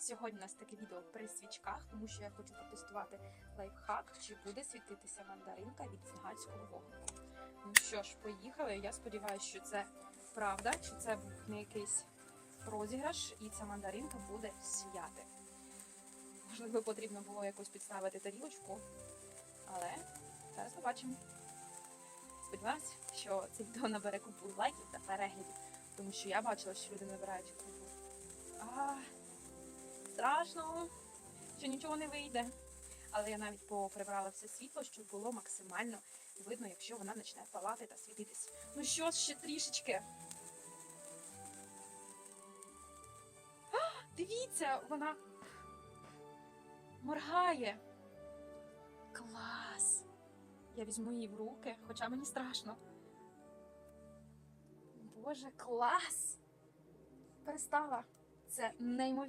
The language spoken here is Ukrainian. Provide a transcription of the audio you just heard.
Сьогодні у нас таке відео при свічках, тому що я хочу протестувати лайфхак, чи буде світитися мандаринка від циганського вогнику. Ну що ж, поїхали. Я сподіваюся, що це правда, що це був не якийсь розіграш, і ця мандаринка буде сіяти. Можливо, потрібно було якось підставити тарілочку, але зараз побачимо. Сподіваюсь, що це відео набере купу лайків та переглядів, тому що я бачила, що люди набирають купу. А, страшно, що нічого не вийде. Але я навіть поприбрала все світло, щоб було максимально видно, якщо вона почне палати та світитись. Ну що ще трішечки. А, дивіться, вона моргає. Клас! Я візьму її в руки, хоча мені страшно. Боже, клас! Перестала. Це неймовірно.